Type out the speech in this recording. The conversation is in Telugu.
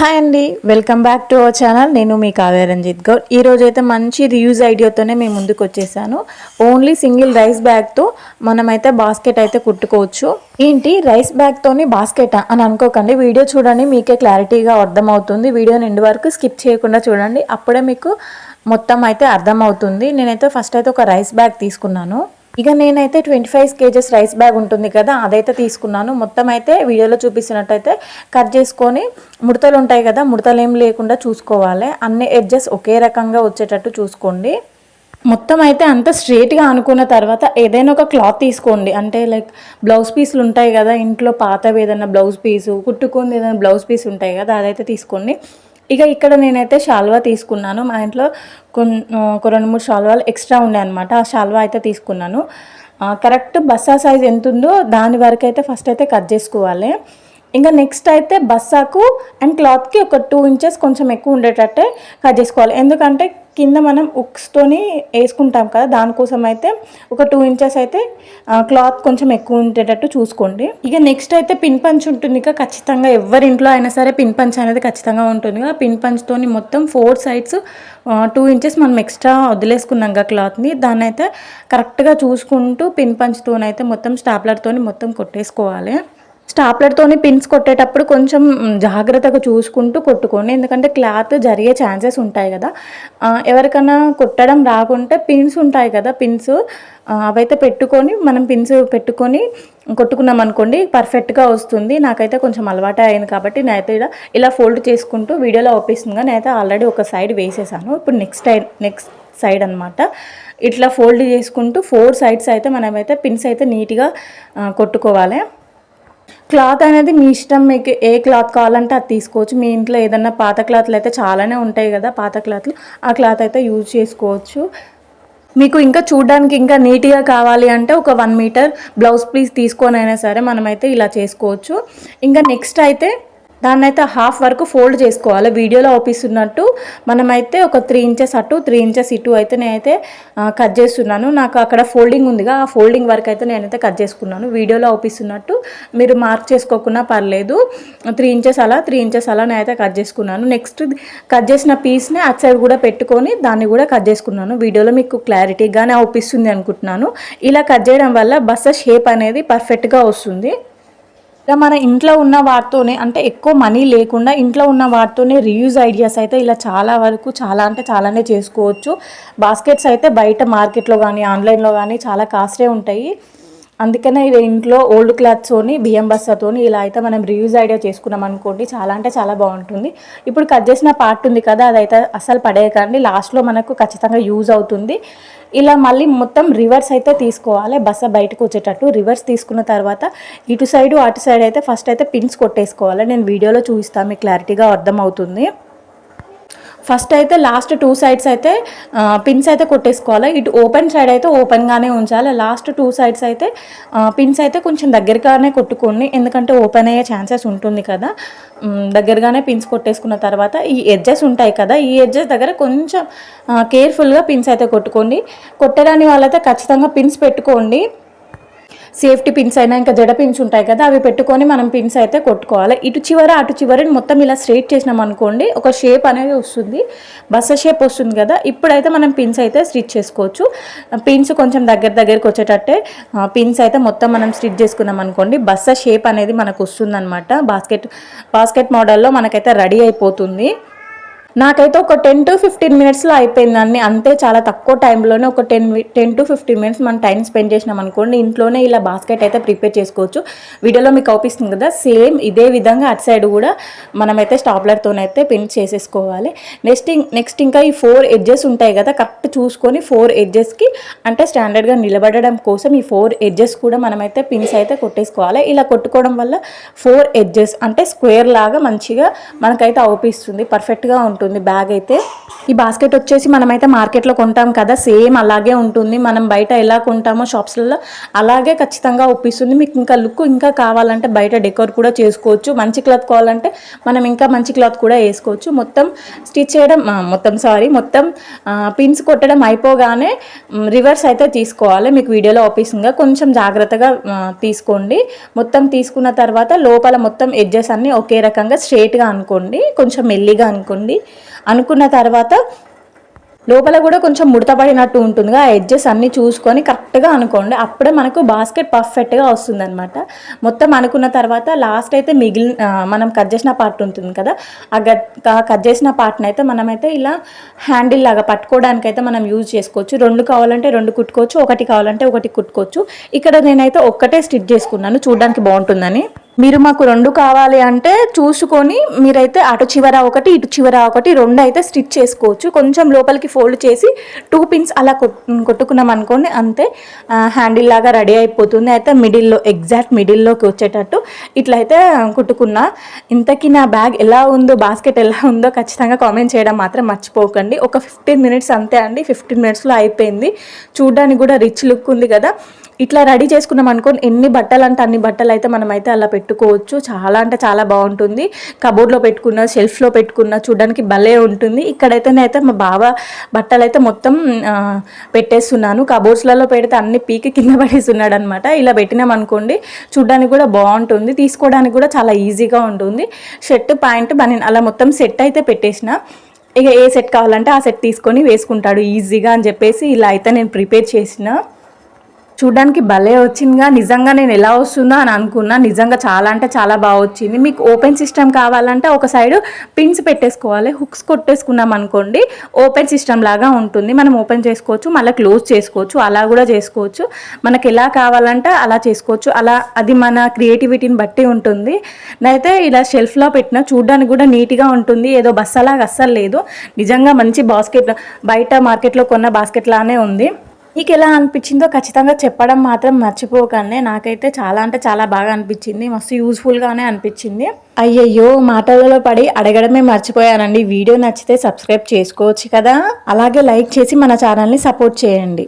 హాయ్ అండి welcome back to our channel. నేను మీ కావ్య రంజిత్ గౌడ్. ఈరోజు అయితే మంచి రియూజ్ ఐడియాతోనే మేము ముందుకు వచ్చేసాను. ఓన్లీ సింగిల్ రైస్ బ్యాగ్తో మనమైతే బాస్కెట్ అయితే కుట్టుకోవచ్చు. ఏంటి? రైస్ బ్యాగ్తోని బాస్కెట్ అని అనుకోకండి. వీడియో చూడండి మీకే క్లారిటీగా అర్థమవుతుంది. వీడియో నిండు వరకు స్కిప్ చేయకుండా చూడండి. అప్పుడే మీకు మొత్తం అయితే అర్థమవుతుంది. నేనైతే ఫస్ట్ అయితే ఒక రైస్ బ్యాగ్ తీసుకున్నాను. ఇక నేనైతే twenty five kgs rice bag ఉంటుంది కదా అదైతే తీసుకున్నాను. మొత్తం అయితే వీడియోలో చూపిస్తున్నట్టయితే కట్ చేసుకొని ముడతలు ఉంటాయి కదా ముడతలు ఏం లేకుండా చూసుకోవాలి. అన్ని ఎడ్జెస్ ఒకే రకంగా వచ్చేటట్టు చూసుకోండి. మొత్తం అయితే అంత స్ట్రేట్గా అనుకున్న తర్వాత ఏదైనా ఒక క్లాత్ తీసుకోండి. అంటే లైక్ బ్లౌజ్ పీసులు ఉంటాయి కదా ఇంట్లో పాతవి ఏదైనా బ్లౌజ్ పీసు కుట్టుకుంది ఏదైనా బ్లౌజ్ పీస్ ఉంటాయి కదా అదైతే తీసుకోండి. ఇక ఇక్కడ నేనైతే షాల్వా తీసుకున్నాను. మా ఇంట్లో కొన్ని రెండు మూడు షాల్వాలు ఎక్స్ట్రా ఉండే అనమాట ఆ షాల్వా అయితే తీసుకున్నాను. కరెక్ట్ బస్సా సైజ్ ఎంత ఉందో దాని వరకు అయితే ఫస్ట్ అయితే కట్ చేసుకోవాలి. ఇంకా నెక్స్ట్ అయితే బస్సాకు అండ్ క్లాత్కి ఒక టూ ఇంచెస్ కొంచెం ఎక్కువ ఉండేటట్టే కట్ చేసుకోవాలి. ఎందుకంటే కింద మనం ఉక్స్తోని వేసుకుంటాం కదా దానికోసం అయితే ఒక టూ ఇంచెస్ అయితే క్లాత్ కొంచెం ఎక్కువ ఉండేటట్టు చూసుకోండి. ఇక నెక్స్ట్ అయితే పిన్ పంచ్ ఉంటుంది ఇక ఖచ్చితంగా ఎవరి ఇంట్లో అయినా సరే పిన్ పంచ్ అనేది ఖచ్చితంగా ఉంటుంది. ఆ పిన్ పంచ్తోని మొత్తం ఫోర్ సైడ్స్ టూ ఇంచెస్ మనం ఎక్స్ట్రా వదిలేసుకున్నాం కదా క్లాత్ని దాన్ని అయితే కరెక్ట్గా చూసుకుంటూ పిన్ పంచ్తోనైతే మొత్తం స్టాప్లర్తోని మొత్తం కొట్టేసుకోవాలి. స్టాప్లర్తోని పిన్స్ కొట్టేటప్పుడు కొంచెం జాగ్రత్తగా చూసుకుంటూ కొట్టుకోండి. ఎందుకంటే క్లాత్ జరిగే ఛాన్సెస్ ఉంటాయి కదా. ఎవరికైనా కొట్టడం రాకుంటే పిన్స్ ఉంటాయి కదా పిన్స్ అవైతే పెట్టుకొని మనం పిన్స్ పెట్టుకొని కొట్టుకున్నాం అనుకోండి పర్ఫెక్ట్గా వస్తుంది. నాకైతే కొంచెం అలవాటు అయింది కాబట్టి నేనైతే ఇలా ఇలా ఫోల్డ్ చేసుకుంటూ వీడియోలో ఓపిస్తుందిగా నేనైతే ఆల్రెడీ ఒక సైడ్ వేసేసాను. ఇప్పుడు నెక్స్ట్ నెక్స్ట్ సైడ్ అనమాట ఇట్లా ఫోల్డ్ చేసుకుంటూ ఫోర్ సైడ్స్ అయితే మనమైతే పిన్స్ అయితే నీట్గా కొట్టుకోవాలి. క్లాత్ అనేది మీ ఇష్టం మీకు ఏ క్లాత్ కావాలంటే అది తీసుకోవచ్చు. మీ ఇంట్లో ఏదన్నా పాత క్లాత్లు అయితే చాలానే ఉంటాయి కదా పాత క్లాత్లు. ఆ క్లాత్ అయితే యూజ్ చేసుకోవచ్చు. మీకు ఇంకా చూడడానికి ఇంకా నీట్గా కావాలి అంటే ఒక వన్ మీటర్ బ్లౌజ్ పీస్ తీసుకొని అయినా సరే మనమైతే ఇలా చేసుకోవచ్చు. ఇంకా నెక్స్ట్ అయితే దాన్ని అయితే హాఫ్ వరకు ఫోల్డ్ చేసుకోవాలి. వీడియోలో ఓపిస్తున్నట్టు మనమైతే ఒక త్రీ ఇంచెస్ అటు త్రీ ఇంచెస్ ఇటు అయితే నేనైతే కట్ చేస్తున్నాను. నాకు అక్కడ ఫోల్డింగ్ ఉందిగా ఆ ఫోల్డింగ్ వరకు అయితే నేనైతే కట్ చేసుకున్నాను. వీడియోలో ఓపిస్తున్నట్టు మీరు మార్క్ చేసుకోకుండా పర్లేదు. త్రీ ఇంచెస్ అలా త్రీ ఇంచెస్ అలా నేనైతే కట్ చేసుకున్నాను. నెక్స్ట్ కట్ చేసిన పీస్ని అటు సైడ్ కూడా పెట్టుకొని దాన్ని కూడా కట్ చేసుకున్నాను. వీడియోలో మీకు క్లారిటీగానే అవుపిస్తుంది అనుకుంటున్నాను. ఇలా కట్ చేయడం వల్ల బస్స షేప్ అనేది పర్ఫెక్ట్గా వస్తుంది. ఇలా మన ఇంట్లో ఉన్న వాటితోనే అంటే ఎక్కువ మనీ లేకుండా ఇంట్లో ఉన్న వాటితోనే రీయూజ్ ఐడియాస్ అయితే ఇలా చాలా వరకు చాలా అంటే చాలానే చేసుకోవచ్చు. బాస్కెట్స్ అయితే బయట మార్కెట్లో కానీ ఆన్లైన్లో కానీ చాలా కాస్టే ఉంటాయి. అందుకనే ఇది ఇంట్లో ఓల్డ్ క్లాత్స్తోని బియ్యం బస్సాతోని ఇలా అయితే మనం రియూజ్ ఐడియా చేసుకున్నాం అనుకోండి చాలా అంటే చాలా బాగుంటుంది. ఇప్పుడు కట్ చేసిన పార్ట్ ఉంది కదా అదైతే అసలు పడేయకండి. లాస్ట్లో మనకు ఖచ్చితంగా యూజ్ అవుతుంది. ఇలా మళ్ళీ మొత్తం రివర్స్ అయితే తీసుకోవాలి. బస్స బయటకు వచ్చేటట్టు రివర్స్ తీసుకున్న తర్వాత ఇటు సైడు అటు సైడ్ అయితే ఫస్ట్ అయితే పిన్స్ కొట్టేసుకోవాలి. నేను వీడియోలో చూపిస్తాను మీకు క్లారిటీగా అర్థమవుతుంది. ఫస్ట్ అయితే లాస్ట్ టూ సైడ్స్ అయితే పిన్స్ అయితే కొట్టేసుకోవాలి. ఇటు ఓపెన్ సైడ్ అయితే ఓపెన్గానే ఉంచాలి. లాస్ట్ టూ సైడ్స్ అయితే పిన్స్ అయితే కొంచెం దగ్గరగానే కొట్టుకోండి. ఎందుకంటే ఓపెన్ అయ్యే ఛాన్సెస్ ఉంటుంది కదా. దగ్గరగానే పిన్స్ కొట్టేసుకున్న తర్వాత ఈ ఎడ్జెస్ ఉంటాయి కదా. ఈ ఎడ్జెస్ దగ్గర కొంచెం కేర్ఫుల్గా పిన్స్ అయితే కొట్టుకోండి. కొట్టడాని వాళ్ళైతే ఖచ్చితంగా పిన్స్ పెట్టుకోండి. సేఫ్టీ పిన్స్ అయినా ఇంకా జడ పిన్స్ ఉంటాయి కదా అవి పెట్టుకొని మనం పిన్స్ అయితే కొట్టుకోవాలి. ఇటు చివర అటు చివరని మొత్తం ఇలా స్ట్రేట్ చేసినాం అనుకోండి ఒక షేప్ అనేది వస్తుంది. బస్స షేప్ వస్తుంది కదా ఇప్పుడైతే మనం పిన్స్ అయితే స్టిచ్ చేసుకోవచ్చు. పిన్స్ కొంచెం దగ్గర దగ్గరికి వచ్చేటట్టే పిన్స్ అయితే మొత్తం మనం స్టిచ్ చేసుకున్నాం అనుకోండి బస్స షేప్ అనేది మనకు వస్తుంది బాస్కెట్ బాస్కెట్ మోడల్లో మనకైతే రెడీ అయిపోతుంది. నాకైతే ఒక టెన్ టు ఫిఫ్టీన్ మినిట్స్లో అయిపోయిందండి. అంతే చాలా తక్కువ టైంలోనే ఒక ten ten to fifteen minutes మనం టైం స్పెండ్ చేసినాం అనుకోండి. ఇంట్లోనే ఇలా బాస్కెట్ అయితే ప్రిపేర్ చేసుకోవచ్చు. వీడియోలో మీకు అవుపిస్తుంది కదా సేమ్ ఇదే విధంగా అటు సైడ్ కూడా మనమైతే స్టాప్లర్తోనైతే పిన్ చేసేసుకోవాలి. నెక్స్ట్ నెక్స్ట్ ఇంకా ఈ ఫోర్ ఎడ్జెస్ ఉంటాయి కదా కరెక్ట్ చూసుకొని ఫోర్ ఎడ్జెస్కి అంటే స్టాండర్డ్గా నిలబడడం కోసం ఈ ఫోర్ ఎడ్జెస్ కూడా మనమైతే పిన్స్ అయితే కొట్టేసుకోవాలి. ఇలా కొట్టుకోవడం వల్ల ఫోర్ ఎడ్జెస్ అంటే స్క్వేర్ లాగా మంచిగా మనకైతే అవుపిస్తుంది పర్ఫెక్ట్గా ఉంటుంది. ఉంటుంది బ్యాగ్ అయితే. ఈ బాస్కెట్ వచ్చేసి మనమైతే మార్కెట్లో కొంటాం కదా సేమ్ అలాగే ఉంటుంది. మనం బయట ఎలా కొంటామో షాప్స్లలో అలాగే ఖచ్చితంగా ఒప్పిస్తుంది. మీకు ఇంకా లుక్ ఇంకా కావాలంటే బయట డెకోర్ కూడా చేసుకోవచ్చు. మంచి క్లాత్ కావాలంటే మనం ఇంకా మంచి క్లాత్ కూడా వేసుకోవచ్చు. మొత్తం స్టిచ్ చేయడం మొత్తం సారీ మొత్తం పిన్స్ కొట్టడం అయిపోగానే రివర్స్ అయితే తీసుకోవాలి. మీకు వీడియోలో ఆఫీసింగ్గా కొంచెం జాగ్రత్తగా తీసుకోండి. మొత్తం తీసుకున్న తర్వాత లోపల మొత్తం ఎడ్జెస్ అన్నీ ఒకే రకంగా స్ట్రేట్గా అనుకోండి. కొంచెం మెల్లిగా అనుకోండి. అనుకున్న తర్వాత లోపల కూడా కొంచెం ముడతపడినట్టు ఉంటుందిగా. ఆ ఎడ్జెస్ అన్నీ చూసుకొని కరెక్ట్గా అనుకోండి. అప్పుడే మనకు బాస్కెట్ పర్ఫెక్ట్గా వస్తుంది అనమాట మొత్తం అనుకున్న తర్వాత లాస్ట్ అయితే మిగిలిన మనం కట్ చేసిన పార్ట్ ఉంటుంది కదా. ఆ గట్ కట్ చేసిన పార్ట్ని అయితే మనమైతే ఇలా హ్యాండిల్ లాగా పట్టుకోవడానికి అయితే మనం యూజ్ చేసుకోవచ్చు. రెండు కావాలంటే రెండు కుట్టుకోవచ్చు ఒకటి కావాలంటే ఒకటి కుట్టుకోవచ్చు. ఇక్కడ నేనైతే ఒక్కటే స్టిచ్ చేసుకున్నాను. చూడడానికి బాగుంటుందని. మీరు మాకు రెండు కావాలి అంటే చూసుకొని మీరైతే అటు చివర ఒకటి ఇటు చివర ఒకటి రెండు అయితే స్టిచ్ చేసుకోవచ్చు. కొంచెం లోపలికి ఫోల్డ్ చేసి టూ పిన్స్ అలా కొట్టుకున్నాం అనుకోండి అంతే. హ్యాండిల్ లాగా రెడీ అయిపోతుంది. అయితే మిడిల్లో ఎగ్జాక్ట్ మిడిల్లోకి వచ్చేటట్టు ఇట్లయితే కుట్టుకున్నా. ఇంతకీ నా బ్యాగ్ ఎలా ఉందో బాస్కెట్ ఎలా ఉందో ఖచ్చితంగా కామెంట్ చేయడం మాత్రం మర్చిపోకండి. ఒక ఫిఫ్టీన్ మినిట్స్ అంతే అండి. ఫిఫ్టీన్ మినిట్స్లో అయిపోయింది. చూడడానికి కూడా రిచ్ లుక్ ఉంది కదా. ఇట్లా రెడీ చేసుకున్నాం అనుకోని ఎన్ని బట్టలు అంటే అన్ని బట్టలు అయితే మనం అయితే అలా పెట్టుకోవచ్చు. చాలా అంటే చాలా బాగుంటుంది. కబోర్డ్లో పెట్టుకున్న షెల్ఫ్లో పెట్టుకున్న చూడడానికి భలే ఉంటుంది. ఇక్కడైతేనైతే మా బావ బట్టలు అయితే మొత్తం పెట్టేస్తున్నాను. కబోర్డ్స్లలో పెడితే అన్ని పీకి కింద పడేస్తున్నాడు అనమాట ఇలా పెట్టినాం అనుకోండి చూడడానికి కూడా బాగుంటుంది. తీసుకోవడానికి కూడా చాలా ఈజీగా ఉంటుంది. షర్ట్ ప్యాంట్ బనీన్ అలా మొత్తం సెట్ అయితే పెట్టేసిన. ఇక ఏ సెట్ కావాలంటే ఆ సెట్ తీసుకొని వేసుకుంటాడు. ఈజీగా అని చెప్పేసి ఇలా అయితే నేను ప్రిపేర్ చేసిన. చూడడానికి భలే వచ్చిందిగా. నిజంగా నేను ఎలా వస్తుందో అని అనుకున్నా. నిజంగా చాలా అంటే చాలా బాగా వచ్చింది. మీకు ఓపెన్ సిస్టమ్ కావాలంటే ఒక సైడ్ పిన్స్ పెట్టేసుకోవాలి. హుక్స్ కొట్టేసుకున్నాం అనుకోండి ఓపెన్ సిస్టమ్ లాగా ఉంటుంది. మనం ఓపెన్ చేసుకోవచ్చు మళ్ళీ క్లోజ్ చేసుకోవచ్చు అలా కూడా చేసుకోవచ్చు. మనకి ఎలా కావాలంటే అలా చేసుకోవచ్చు. అలా అది మన క్రియేటివిటీని బట్టి ఉంటుంది. నేనైతే ఇలా షెల్ఫ్లో పెట్టిన చూడడానికి కూడా నీట్గా ఉంటుంది. ఏదో బస్సలాగా అస్సలు లేదు. నిజంగా మంచి బాస్కెట్ బయట మార్కెట్లో కొన్న బాస్కెట్ లానే ఉంది. మీకు ఎలా అనిపించిందో ఖచ్చితంగా చెప్పడం మాత్రం మర్చిపోకండి. నాకైతే చాలా అంటే చాలా బాగా అనిపించింది. మస్తు యూస్ఫుల్గానే అనిపించింది. అయ్యయ్యో మాటలలో పడి అడగడమే మర్చిపోయానండి. వీడియో నచ్చితే సబ్స్క్రైబ్ చేసుకోవచ్చు కదా. అలాగే లైక్ చేసి మన ఛానల్ని సపోర్ట్ చేయండి.